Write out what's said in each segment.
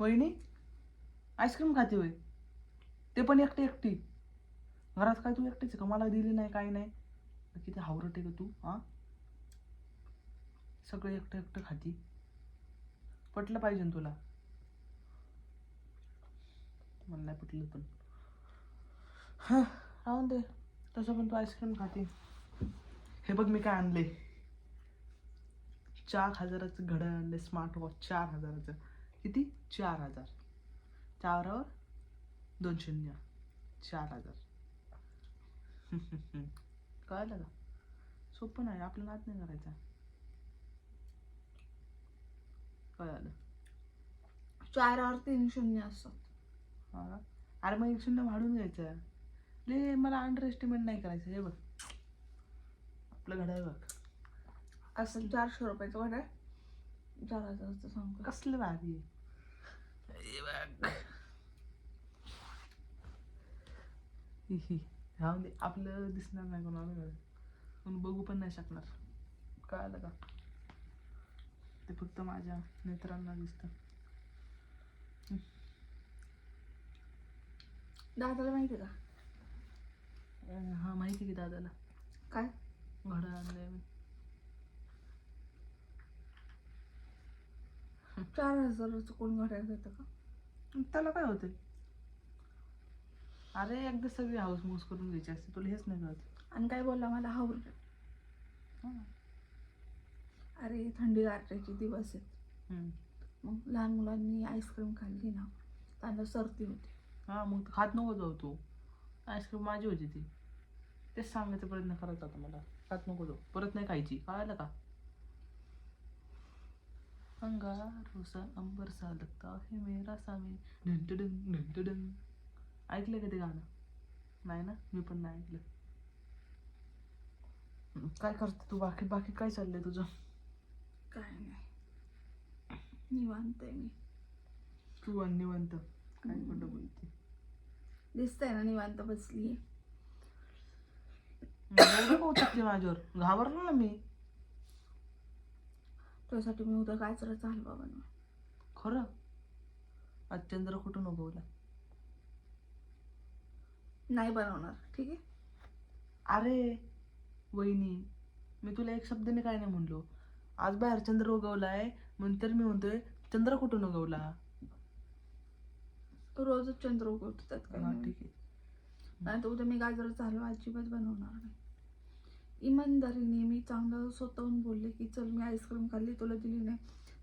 वहिनी आईस्क्रीम खाते होय. ते पण एकटी एकटी. घरात काय तू एकटीच का? मला दिली नाही काही नाही. किती हावरट आहे का तू हा? सगळं एकटं एकटं खाती. पटलं पाहिजे ना तुला. मला नाही पटलं पण. हां राहून दे. तसं पण तू आईस्क्रीम खाते. हे बघ मी काय आणले. चार हजाराचं घडं आणले स्मार्ट वॉच चार हजाराचं. किती? चार हजार. चारावर दोन शून्य. चार हजार. कळलं का? सोपं नाही आपलं नाद नाही करायचा. कळलं. चारावर तीन शून्य असतात. हा अरे मग एक शून्य वाढून घ्यायचं. ले मला अंडर एस्टिमेट नाही करायचं. हे बघ. आपलं घड्याळ बघ. असं चारशे रुपयाचं घड्याळ? चार हजारचं सांगतो कसलं भारी आहे. हे हि हि. राहून दे. आपलं दिसणार नाही कोणाला कोण बघू पण नाही शकणार. कळालं का? ते फक्त माझ्या नेत्रांना दिसतं. दादाला माहिती का? हा माहिती की दादाला. काय? घडं आणलंय मी. चार हजाराचं कोण घड्याळ घेतं का? त्याला काय होतंय? अरे एकदा सगळी हाऊस मूस करून घ्यायची असते तुला हेच नाही कळत. आणि काय बोलला मला? हावर हा. अरे थंडी गारठ्याचे दिवस आहेत. मग लहान मुलांनी आईस्क्रीम खाल्ली ना त्यांना सर्दी होते. हा मग खात नको जाऊ तू. आईस्क्रीम माझी होती ती. तेच सांगायचा प्रयत्न करत होता मला. खात नको जाऊ. परत नाही खायची. कळालं का? अंगारोसा अंबर सा लगता है मेरा सामी ढंटडंग ढंटडंग ऐकलं का ते गाणं नाही ना मी पण नाही ऐकलं काय करते तू बाकी बाकी काय चाललंय तुझं काय नाही निवांत आहे मी तू निवंत काय कुठं बोलते दिसतंय ना निवांत बसली माझ्यावर घाबरलो ना मी त्यासाठी मी उद्या गाजराचा हलवा बनवा खरं? आज चंद्र कुठून उगवला नाही बनवणार ठीक आहे? अरे वहिनी मी तुला एक शब्दाने काय नाही म्हणलो. आज बाहेर चंद्र उगवलाय म्हणून तर मी म्हणतोय चंद्र कुठून उगवला? रोजच चंद्र उगवतो त्यात काय हा नाही. ठीक आहे. नाही तर उद्या मी गाजराचा हलवा अजिबात बनवणार नाही. इमानदारीने मी चांगलं स्वतःहून बोलले की चल मी आईस्क्रीम खाल्ली तुला दिली नाही.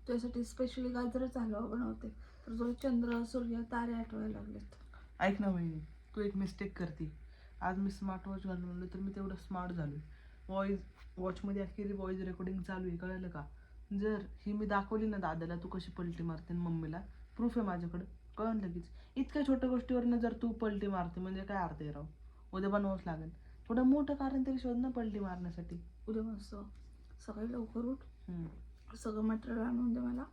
तुझ्यासाठी स्पेशली गाजरच हलवा बनवते. तर तुला चंद्र सूर्य तारे आठवायला लागलेत. ऐक ना बहिणी तू एक मिस्टेक करते. आज मी स्मार्ट वॉच घालून आलो तर मी तेवढं स्मार्ट झालो वॉईज वॉचमध्ये अखेरी वॉईज रेकॉर्डिंग चालू आहे कळलं का? जर ही मी दाखवली ना दादाला तू कशी पलटी मारते आणि मम्मीला? प्रूफ आहे माझ्याकडं. कळण लगेच. इतक्या छोट्या गोष्टीवरनं जर तू पलटी मारते म्हणजे काय अर्थ आहे राव? उद्या बनवावंच लागेल. थोडं मोठं कारण तरी शोध ना पलटी मारण्यासाठी. उद्या मस्त सकाळी लवकर उठ. सगळं मटेरियल आणून दे मला.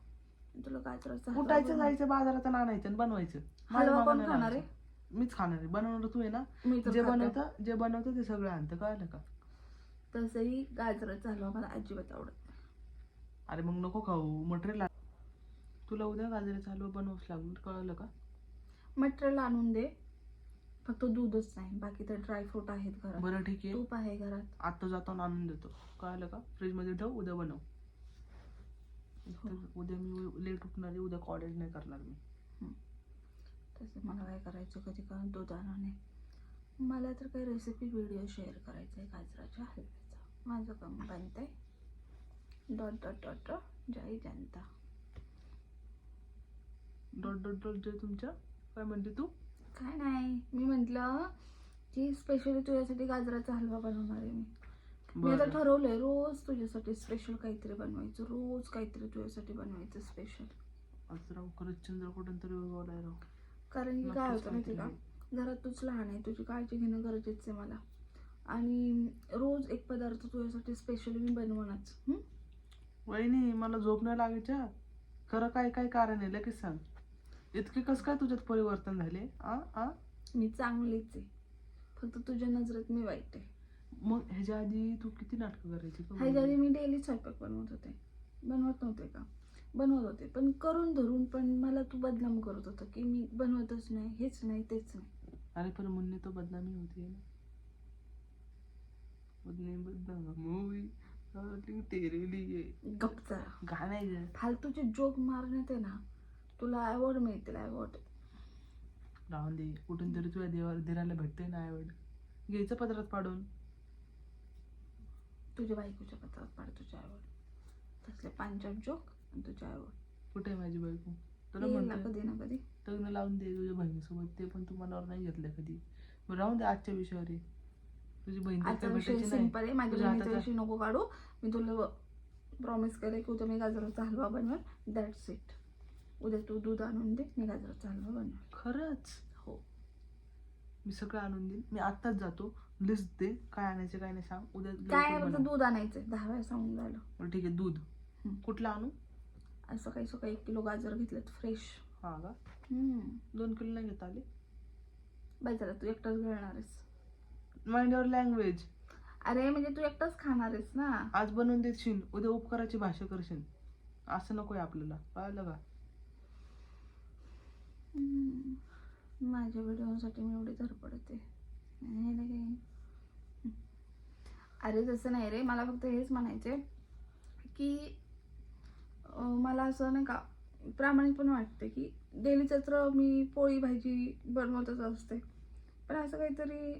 तुला गाजराचा हलवा उठायचं जायचं बाजारात आणि आणायचं आणि बनवायचं. माझ्या हलवा कोण खाणार लागायचं. मीच खाणार आहे. बनवणार तू आहे ना? मी तर जे खाते. बनवतं जे बनवतं ते सगळं आणतं. कळलं का? तसंही गाजराचा हलवा मला अजिबात आवडत नाही. अरे मग नको खाऊ. मटेरियल तुला उद्या गाजराचा हलवा बनवावंच लागणार कळलं का? मटेरियल आणून दे. फक्त दूधच नाही. बाकी तर ड्रायफ्रूट आहेत घरात. बरं ठीक आहे. तूप आहे घरात. आता जाताना आणून देतो. कळलं का? फ्रीजमध्ये ठेव उद्या बनव. एकतर उद्या मी लेट उठणार आहे उद्या कॉलेज नाही करणार मी. तसं मला काय करायचं कधी कारण दूध नाही मला तर काही रेसिपी व्हिडिओ शेअर करायचा आहे गाजराच्या हलव्याचा. माझं काम बनत आहे डॉट डॉट डॉट डॉट जय जनता. डॉट डॉट डॉट जे तुमच्या. काय म्हणते तू? काय नाही. मी म्हटलं की स्पेशली तुझ्यासाठी गाजराचा हलवा बनवणार आहे मी. मी आता ठरवलंय रोज तुझ्यासाठी स्पेशल काहीतरी बनवायचं रोज काहीतरी तुझ्यासाठी बनवायचं स्पेशल आज राव खरंच तरी राव. कारण की काय होतं माहिती का? घरात तूच लहान आहे तुझी काळजी घेणं गरजेचं आहे मला. आणि रोज एक पदार्थ तुझ्यासाठी स्पेशली मी बनवणच हं? वहिनी मला झोप नाही लागायच्या. खरं काय काय कारण आहे? लगेच सांग. इतके कस काय तुझ्यात परिवर्तन झाले? आ आ? मी चांगलीच आहे. फक्त तुझ्या नजरेत मी वाईट आहे. मग ह्याच्या आधी तू किती नाटकं करायची का ह्याच्या आधी मी डेली स्वयंपाक बनवत होते. बनवत नव्हते का? बनवत होते. पण करून धरून पण मला तू बदनाम करत होता की मी बनवतच नाही हेच नाही तेच नाही. अरे पण मुन्ने तो बदनामी होती है ना. मुन्ने बदनाम मूवी तेरे लिए गप जरा. गाणं आहे गं. फालतूचे जोक मारण्यात आहे ना तुला अवॉर्ड मिळतील अवॉर्ड राहून दे. कुठून तरी तुझ्या देवा दिराला भेटते ना आवड घ्यायचं पदरात पाडून. तुझ्या बायकोच्या पत्रात पाड तुझ्या अवॉर्ड तसले पांचट जोक आणि तुझ्या अवॉर्ड कुठे आहे माझी बायको? तुला येईल ना म्हणतो कधी ना कधी. लग्न लावून दे तुझ्या बहिणीसोबत. ते पण तू मनावर नाही घेतलं कधी. मग राहून दे आजच्या विषयावर ये. तुझी बहीण तर आजचा काय विषय भेटायची नाही. सिंपल आहे. माझ्या तुझ्या बहिणीचा हाताचा- विषय नको काढू. मी तुला प्रॉमिस केलं की उद्या मी गाजराचा हलवा बनवेल. दॅट्स इट उद्या तू दूध आणून दे मी गाजराचा हलवा बनवेल खरंच? हो. मी सगळं आणून देईन. मी आत्ताच जातो. लिस्ट दे काय आणायचं काय नाही सांग. उद्या लवकर काय फक्त बनव. दूध आणायचंय. दहा वेळा सांगून झालं. बरं ठीक आहे. दूध. हं. कुठलं आणू? आज सकाळी सकाळी एक किलो गाजर घेतलेत फ्रेश हा का? दोन किलो नाही घेता आले? बाय चला तू एकटाच घेणार आहेस माइंड युअर लँग्वेज अरे म्हणजे तू एकटाच खाणार आहेस ना? आज बनवून देशील. उद्या उपकाराची भाषा करशील. असं नकोय आपल्याला. कळलं का. माझ्या व्हिडिओसाठी मी एवढी धरपडते अरे तसं नाही रे मला फक्त हेच म्हणायचे की मला असं नाही का प्रामाणिक पण वाटते की डेली तर मी पोळी भाजी बनवतच असते. पण असं काहीतरी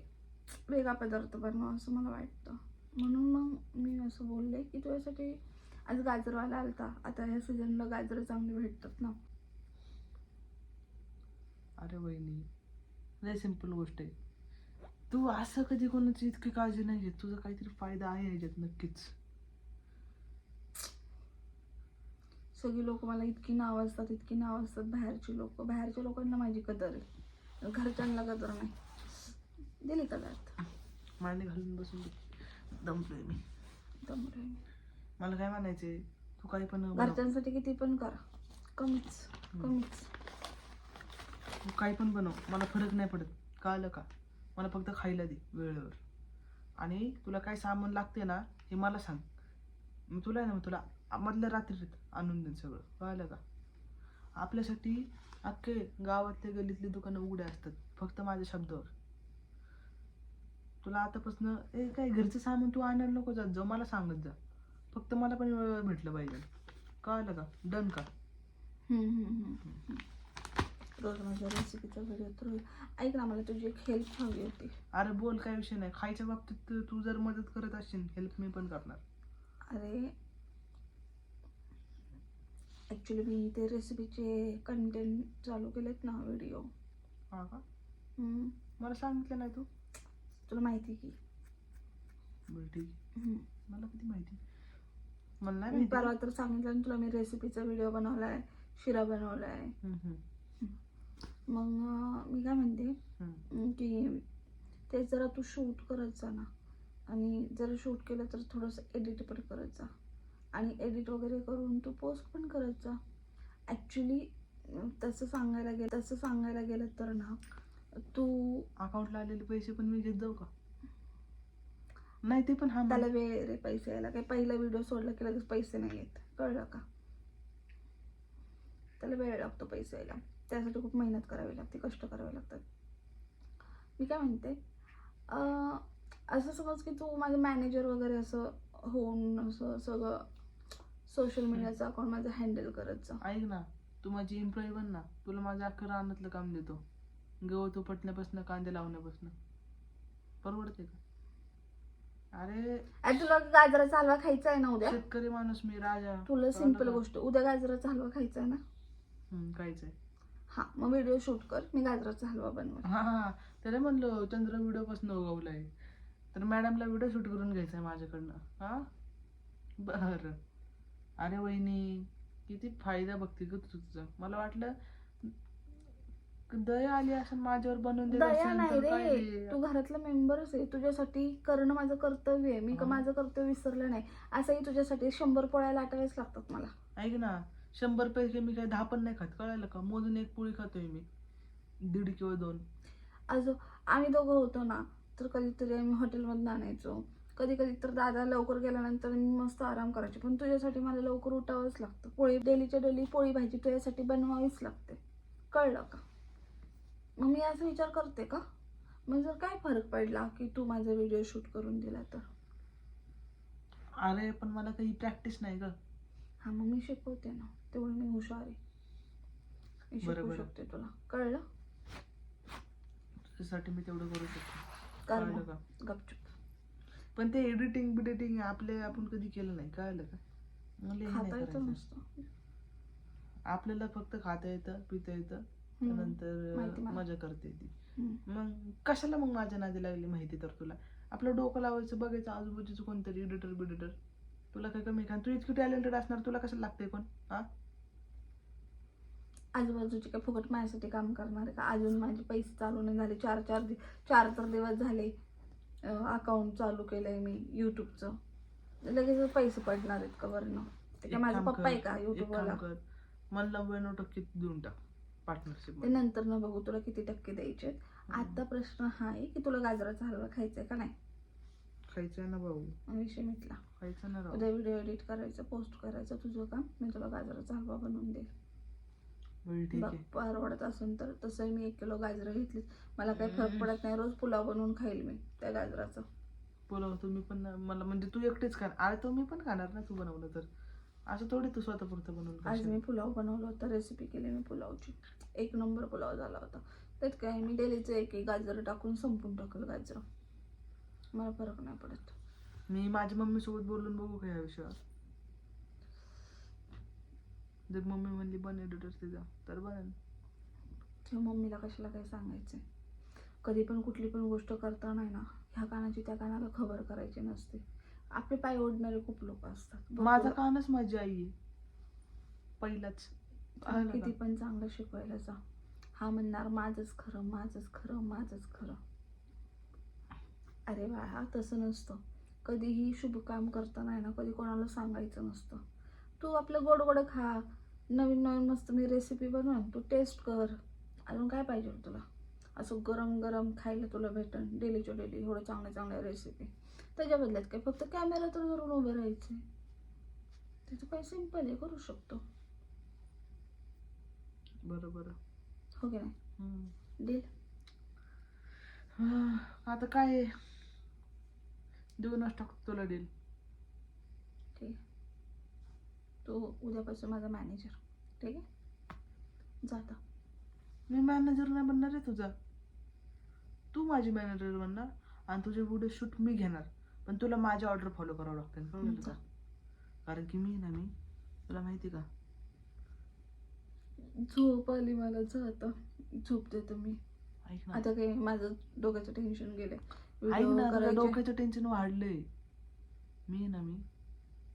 वेगळा पदार्थ बनवा असं मला वाटतं. म्हणून मग मी असं बोलले की तुझ्यासाठी आज गाजरवाला आलता. आता ह्या सीझनला गाजरं चांगली भेटतात ना. अरे वहिनी लय सिंपल गोष्ट आहे. तू असं कधी कोणाची इतकी काळजी नाही घेत. तुझा काहीतरी फायदा आहे ह्याच्यात नक्कीच. सगळी लोक मला इतकी नाव असतात इतकी नाव असतात. बाहेरची लोक बाहेरच्या लोकांना माझी कदर आहे. घरच्यांना कदर नाही. दिली कदर मांडी घालून बसून. दमलोय मी. त्यामुळे मला काय म्हणायचंय? तू काही पण. घरच्यांसाठी किती पण करा. कमीच कमीच. तू काही पण बनव. मला फरक नाही पडत. कळलं का? मला फक्त खायला दे वेळेवर. आणि तुला काय सामान लागते ना हे मला सांग. मी तुला आहे ना मग तुला मधल्या रात्रीत आणून देईन सगळं. कळलं का? आपल्यासाठी अख्खे गावातले गल्लीतली दुकानं उघडे असतात फक्त माझ्या शब्दावर. तुला आतापासून ए काय घरचं सामान तू आणायला नको जात जाऊ मला सांगत जा. फक्त मला पण वेळेवर भेटलं पाहिजे. कळलं का? डन का हम्म, हम्म, हम्म, हम्म. रोज माझ्या रेसिपीचा व्हिडिओ तर. ऐक ना मला तुझी एक हेल्प हवी होती. अरे बोल काय विषय नाही. खायच्या बाबतीत तू जर मदत करत असशील हेल्प मी पण करणार. अरे ॲक्च्युली मी ते रेसिपीचे कंटेंट चालू केलेत ना व्हिडिओ हा का? मला सांगितलं नाही तू. तुला माहिती की? बरं ठीक आहे. हम्म. मला किती माहिती मला नाही मी माहिती. परवा तर सांगितलं ना तुला मी रेसिपीचा व्हिडिओ बनवलाय शिरा बनवलाय. हम्म, हम्म, मग मी काय म्हणते? की ते जरा तू शूट करत जा ना. आणि जर शूट केलं तर थोडंसं एडिट पण करत जा. आणि एडिट वगैरे करून तू पोस्ट पण करत जा. ॲक्च्युली तसं सांगायला गेलं तसं सांगायला गेलं तर ना तू अकाउंटला आलेले पैसे पण मी घेत जाऊ का? नाही ते पण हा त्याला वेळ रे पैसे यायला. काही पहिला व्हिडिओ सोडला की लगेच पैसे नाही येत. कळलं का? त्याला वेळ लागतो पैसे यायला. त्यासाठी खूप मेहनत करावी लागते कष्ट करावे लागतात. मी काय म्हणते? असं समज की तू माझं मॅनेजर वगैरे असं होऊन असं सगळं सोशल मीडियाचं अकाउंट माझं हँडल करत जा. ऐक ना तू माझी एम्प्लॉई बन ना तुला माझ्या अख्खं रानातलं काम देतो. गवत उपटण्यापासून कांदे लावण्यापासून. परवडते का? अरे अरे तुला गाजराचा हलवा खायचा आहे ना उद्या? शेतकरी माणूस मी राजा. तुला का? गोष्ट उद्या गाजराचा हलवा खायचा आहे ना? काहीच आहे हा मग व्हिडिओ शूट कर. मी गाजराचा हलवा बनवेल हा त्याला म्हणलो चंद्र व्हिडिओ पासून उगवलाय. तर मॅडमला व्हिडिओ शूट करून घ्यायचा आहे माझ्याकडनं. हा? बर. अरे वहिनी किती फायदा बघते ग तू तुझं. मला वाटलं दया आली असं माझ्यावर बनवून देत दया असेल नाही तर काय रे? तू घरातला मेंबरच आहे तुझ्यासाठी करणं माझं कर्तव्य आहे. मी का. माझं कर्तव्य विसरलं नाही. असंही तुझ्यासाठी शंभर पोळ्या लाटाव्याच लागतात मला. ऐक ना शंभर पैसे मी काय दहा पण नाही खात कळायला का? मोजून एक पोळी खातोय मी. दीड किंवा दोन. आज आम्ही दोघं होतो ना तर कधीतरी आम्ही हॉटेलमधून आणायचो. कधी कधी तर दादा लवकर गेल्यानंतर मी मस्त आराम करायचे पण तुझ्यासाठी मला लवकर उठावंच लागतं. पोळी डेलीच्या डेली पोळी भाजी तुझ्यासाठी बनवावीच लागते. कळलं का? मग मी असा विचार करते का? मग जर काय फरक पडला की तू माझा व्हिडिओ शूट करून दिला तर? अरे पण मला काही प्रॅक्टिस नाही ग. हा मग मी शिकवते ना. तेवढं मी हुशार आहे. बरोबर. शकते तुला. कळलं? त्यासाठी मी तेवढं करू शकतो. कर कळलं मग. का? गपचूप. पण ते एडिटिंग बिडिटिंग आपले आपण कधी केलं नाही. कळलं का? मला हे नाही खाता येतं करायचं. नुसतं. आपल्याला फक्त खाता येतं पिता येतं. हम्म. नंतर मला. मजा करते ती हम्म. मग कशाला मग माझ्या नादी लागली माहिती तर तुला? आपलं डोकं लावायचं बघायचं आजूबाजूचं कोणतरी एडिटर बिडिटर तुला काय कमी का? तू इतकी टॅलेंटेड असणार तुला कशाला लागते कोण? हा? आजूबाजूचे काय फुकट माझ्यासाठी काम करणार आहे का? अजून माझे पैसे चालू नाही झाले. चार चार दि चार तर दिवस झाले अकाउंट चालू केलंय मी युट्यूबचं लगेच पैसे पडणार आहेत का वरनं? ते काय माझा पप्पा आहे का युट्यूबवाला मला नव्याण्णव टक्के देऊन टाक पार्टनरशिप ते नंतर न बघू तुला किती टक्के द्यायचे आता प्रश्न हा आहे की तुला गाजराचा हलवा खायचा आहे का नाही? खायचं ना भाऊ. विषय मिटला. खायचं ना उद्या व्हिडिओ एडिट करायचा पोस्ट करायचं तुझं काम. मी तुला गाजराचा हलवा बनवून देईल. आहे परवडत असेल तर तसंही मी एक किलो गाजरं घेतली मला काही फरक पडत नाही रोज पुलाव बनवून खाईल मी त्या गाजराचं. पुलाव तुम्ही पण मला म्हणजे तू एकटीच खाणार. अरे तो मी पण खाणार ना तू बनवलं तर. असं थोडी तू स्वतःपुरतं बनवून आज. मी पुलाव बनवलं होतं रेसिपी केली मी पुलावची. एक नंबर पुलाव झाला होता. त्यात काय मी डेलीचं एक एक गाजर टाकून संपून टाकलं गाजर. मला फरक नाही पडत. मी माझ्या मम्मी सोबत बोलून बघू का या विषयावर? जर मम्मी म्हणली बन एडिटर तिचा तर बन. मम्मीला कशाला काही सांगायचं कधी पण कुठली पण गोष्ट करताना ना ह्या कानाची त्या कानाला खबर करायची नसते. आपले पाय ओढणारे खूप लोक असतात. माझा कानच माझी आई आहे पहिलाच किती? पण चांगलं शिकवायला जा. हा म्हणणार माझंच खरं माझंच खरं माझंच खरं. अरे बाळा तसं नसतं. कधीही शुभ काम करताना ना कधी कोणाला सांगायचं नसतं. तू आपलं गोड गोड खा. नवीन नवीन मस्त मी रेसिपी बनवून तू टेस्ट कर. अजून काय पाहिजे तुला? असं गरम गरम खायला तुला भेटन. डेलीच्या डेली एवढं चांगल्या चांगल्या रेसिपी त्याच्या बदल्यात काय? फक्त कॅमेरा तर धरून उभे राहायचे त्याचं काय सिंपल आहे करू शकतो. बरोबर हो की नाही. डील हा, आता काय? देऊनच टाकतो तुला डील ठीक आहे तो उद्यापासून माझा मॅनेजर ठीक आहे? जाता मी मॅनेजर नाही बनणार आहे तुझा. तू माझी मॅनेजर बनणार आणि तुझे व्हिडिओ शूट मी घेणार. पण तुला माझ्या ऑर्डर फॉलो करावं लागतील. कळलं जा. का? कारण की मी ना मी. तुला माहिती का? झोप आली मला आता. झोप देतो मी. ऐक ना. आता काही माझं डोक्याचं टेन्शन गेलंय. ऐक ना तुझ्या डोक्याचं टेन्शन वाढलंय. मी ना मी.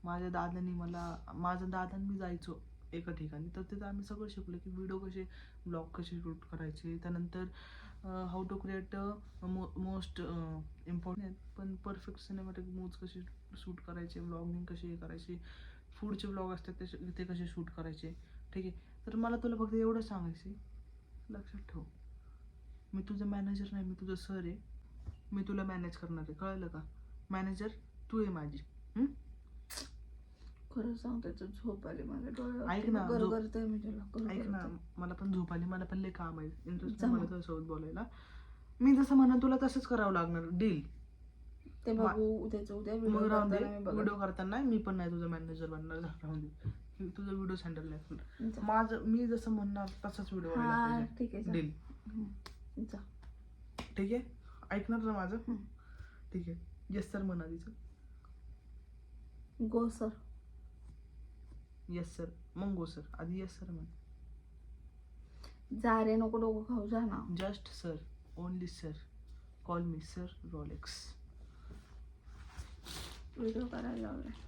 माझ्या दादानी मला माझा दादा मी जायचो एका ठिकाणी. तर तिथं आम्ही सगळं शिकलो की व्हिडिओ कसे ब्लॉग कसे शूट करायचे. त्यानंतर how to create most important पण परफेक्ट सिनेमॅटिक मूव्ज कसे शूट करायचे ब्लॉगिंग कसे हे करायचे फूडचे ब्लॉग असतात ते ते कसे शूट करायचे. ठीक आहे? तर मला तुला फक्त एवढं सांगायचे लक्षात ठेव. मी तुझं मॅनेजर नाही मी तुझं सर आहे. मी तुला मॅनेज करणार आहे. कळलं का? मॅनेजर तू आहे माझी. हं? खरं सांगते तर झोप आली मला ऐक डोळ्यावर ना, झोप- गरगरतंय मी तुला ऐक ना गरगरतंय. मला पण झोप आली मला पण लय काम आहे. इंटरेस्ट जा मला. तुझ्यासोबत बोलायला. मी जसं म्हणा तुला तसंच करावं लागणार. डील ते मा- बघू उद्याचं उद्या मग व्हिडिओ राहून दे. करताना मी. व्हिडिओ करताना मी पण नाही तुझं मॅनेजर बनणार. राहून दे. मी तुझं व्हिडिओ हँडल नाही. माझं मी जसं म्हणणार तसंच व्हिडिओ हा ठीक आहे जा. डील. जा. ठीक आहे? ऐकणार ना माझं. ठीक आहे. येस सर म्हणा तिचं. गो सर येस सर मग सर आधी येस सर म्हण. जा रे नको डोकं खाऊ जा ना. Just sir only sir call me sir Rolex video करायला लावलाय.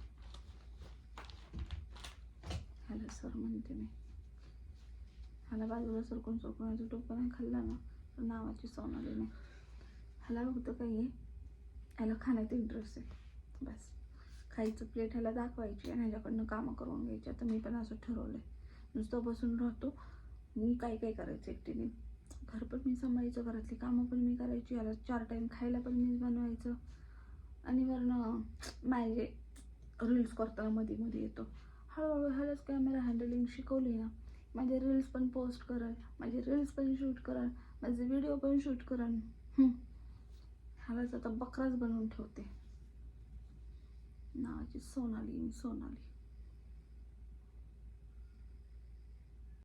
ह्याला सर म्हणते मी. ह्याला बाजूला सरकून सरकून टोपं नाही खाल्लं ना तर नावाची सोनाली नाही. ह्याला फक्त काही आहे ह्याला खाण्यात इंटरेस्ट आहे. बस. खायचं प्लेट ह्याला दाखवायची आणि ह्याच्याकडनं कामं करून घ्यायची. आता मी पण असं ठरवलं आहे नुसतं बसून राहतो. मी काय काय करायचं एकटीने? घर पण मी सांभाळायचं घरातली कामं पण मी करायची. याला चार टाईम खायला पण मीच बनवायचं. आणि वरनं माझे रील्स करताना मध्ये मध्ये येतो. हळूहळू ह्यालाच कॅमेरा हँडलिंग शिकवली ना. माझे रील्स पण पोस्ट कराल माझे रील्स पण शूट कराल माझे व्हिडिओ पण शूट कराल ह्यालाच आता बकराच बनवून ठेवते. 那就送那里，你送那里。